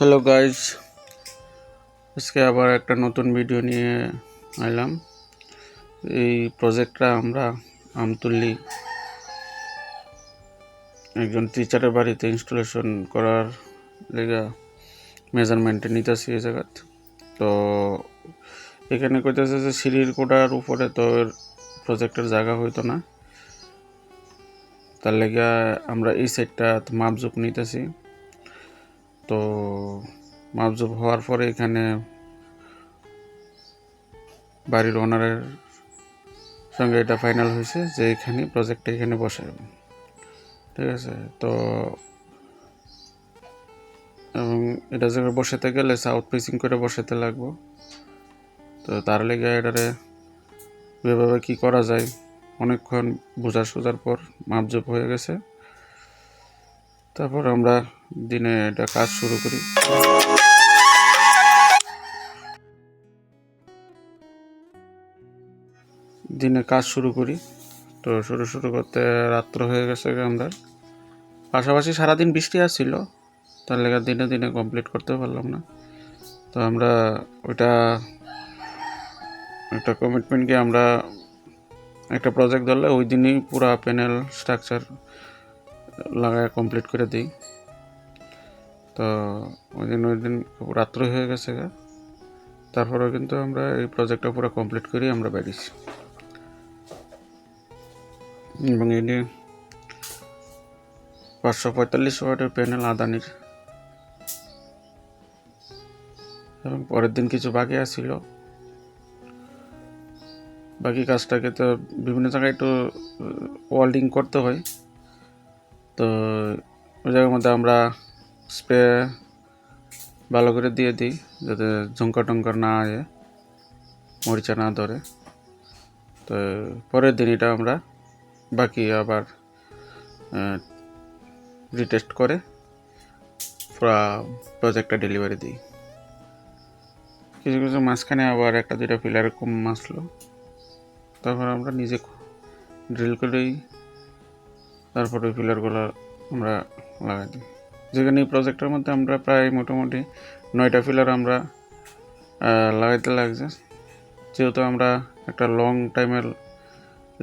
Hello guys আজকে আবার একটা নতুন ভিডিও নিয়ে আইলাম। এই প্রজেক্টটা আমরা আমতুল্লি একজন টিচারের বাড়িতে ইনস্টলেশন করার লেগা মেজারমেন্টে নিতেছি এই জায়গাত। তো এখানে কইতেছে যে সিঁড়ির কোটার উপরে তো প্রজেক্টের জায়গা হইতো না। তার লেগে আমরা এই সাইডটা মাপজুপ নিতেছি। তো মাপজুপ হওয়ার পরে এখানে বাড়ির ওনারের সঙ্গে এটা ফাইনাল হয়েছে যে এখানে প্রজেক্টটা এখানে বসে। ঠিক আছে? তো এবং এটা জায়গায় বসাতে গেলে সাউথ ফেসিং করে বসাতে লাগবো। তো তার লেগে এটারে এভাবে কী করা যায়, অনেকক্ষণ বোঝা সোজার পর মাপজুপ হয়ে গেছে। তারপর আমরা দিনে এটা কাজ শুরু করি। দিনে কাজ শুরু করি। তো শুরু শুরু করতে রাত্র হয়ে গেছে আমরা পাশাপাশি সারাদিন বৃষ্টি আসছিল, তার লেগে দিনে দিনে কমপ্লিট করতে পারলাম না। তো আমরা ওইটা, একটা কমিটমেন্টকে আমরা একটা প্রজেক্ট ধরলে ওই দিনই পুরা প্যানেল স্ট্রাকচার লাগায় কমপ্লিট করে দিই। তো ওই দিন ওই দিন রাত্র হয়ে গেছে গা। তারপরেও কিন্তু আমরা এই প্রজেক্টটা পুরো কমপ্লিট করি, আমরা বেরিয়েছি। এবং এটি পাঁচশো পঁয়তাল্লিশ ওয়াটের প্যানেল আদানির। এবং পরের দিন কিছু বাকি আছিল। বাকি কাজটাকে তো বিভিন্ন জায়গায় একটু ওয়াল্ডিং করতে হয়। তো ওই জায়গার মধ্যে আমরা স্প্রে ভালো করে দিয়ে দিই, যাতে ঝঙ্কার টঙ্কার না আয়ে, মরিচা না ধরে। তো পরের দিন এটা আমরা বাকি আবার রিটেস্ট করে পুরা প্রজেক্টটা ডেলিভারি দিই। কিছু কিছু মাঝখানে আবার একটা দুইটা পিলার কম আসলো। তারপর আমরা নিজে ড্রিল করেই তারপরে ওই পিলারগুলো আমরা লাগাই দিই। যেখানে এই প্রজেক্টের মধ্যে আমরা প্রায় মোটামুটি নয়টা পিলার আমরা লাগাইতে লাগছে। যেহেতু আমরা একটা লং টাইমের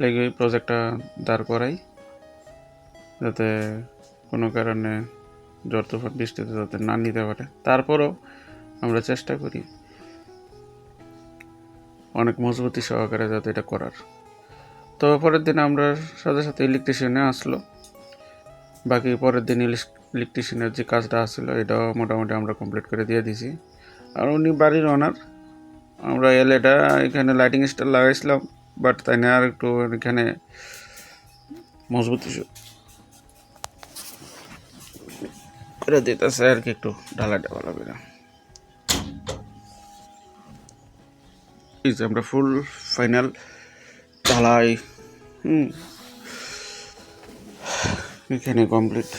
লেগে এই প্রজেক্টটা দাঁড় করাই, যাতে কোনো কারণে জ্বর তুফান, বৃষ্টিতে যাতে না নিতে পারে। তারপরও আমরা চেষ্টা করি অনেক মজবুতি সহকারে যাতে এটা করার। তো পরের দিন আমরা সাথে সাথে ইলেকট্রিশিয়ানে আসলো। বাকি পরের দিন ইলেকট্রিশিয়ানের যে কাজটা আসছিল এটাও মোটামুটি আমরা কমপ্লিট করে দিয়ে দিছি। আর উনি বাড়ির ওনার আমরা এলএটা এখানে লাইটিং স্টার লাগাইছিলাম বাট তাই না আর একটু এখানে মজবুতি করে দিতেছে আর কি একটু ঢালা ঢালা এই যে আমরা ফুল ফাইনাল ঢালাই হুম। এখানে কমপ্লিট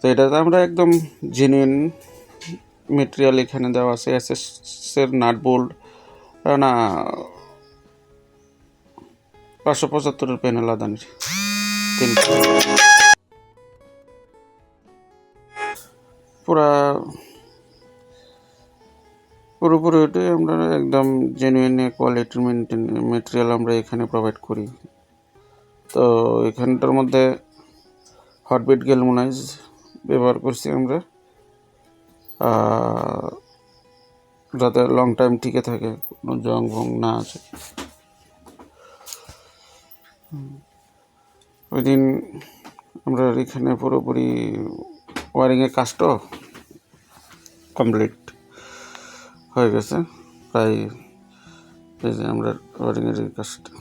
তো এটাতে আমরা একদম জেনুইন মেটেরিয়াল এখানে দেওয়া আছে এস এর নাট বোল্ট না, পাঁচশো পঁচাত্তরের প্যানেল আদানির পুরা পুরোপুরি ওইটাই আমরা একদম জেনুইন কোয়ালিটির মেনটেন মেটেরিয়াল আমরা এখানে প্রোভাইড করি। তো এখানটার মধ্যে হটবিট গ্যালমোনাইজ ব্যবহার করছি আমরা। যাতে লং টাইম টিকে থাকে, কোনো জং ভং না আছে ওই দিন আমরা এখানে পুরোপুরি ওয়ারিংয়ের কাজটাও কমপ্লিট হয়ে গেছে। প্রায় এই যে আমরা ওয়ারিংয়ের এই কাজটা।